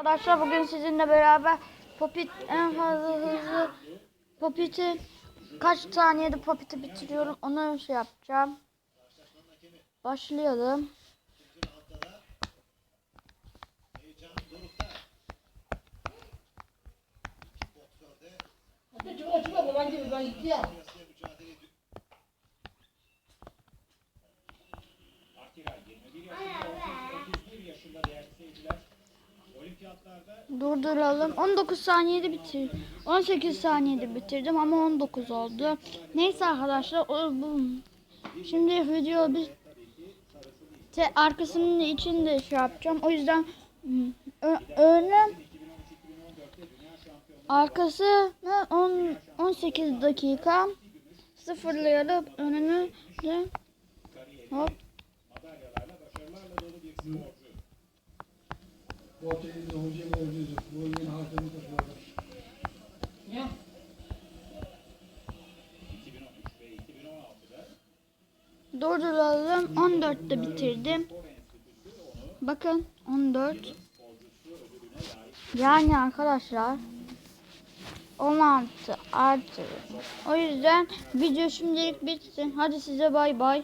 Arkadaşlar bugün sizinle beraber Popit en fazla hızlı Popit'i kaç saniyede Popit'i bitiriyorum onu şey yapacağım. Başlayalım. Atilla 21 yaşında, 31 yaşında değerli seyirciler. Durduralım. 19 saniyede bitir. 18 saniyede bitirdim ama 19 oldu. Neyse arkadaşlar o, bu. Şimdi video bir te, arkasının içinde şey yapacağım. O yüzden hmm, ö, önüm arkası 10 18 dakika sıfırlayalım önünü de hop Portekiz'de hoca golcüydü. Bu oyunun hakemi taşıyordu. Ya. 2013 ve 2016'da Durduralım. 14'te bitirdim. Bakın 14. Yani arkadaşlar 16 artı. O yüzden video şimdilik bitsin. Hadi size bay bay.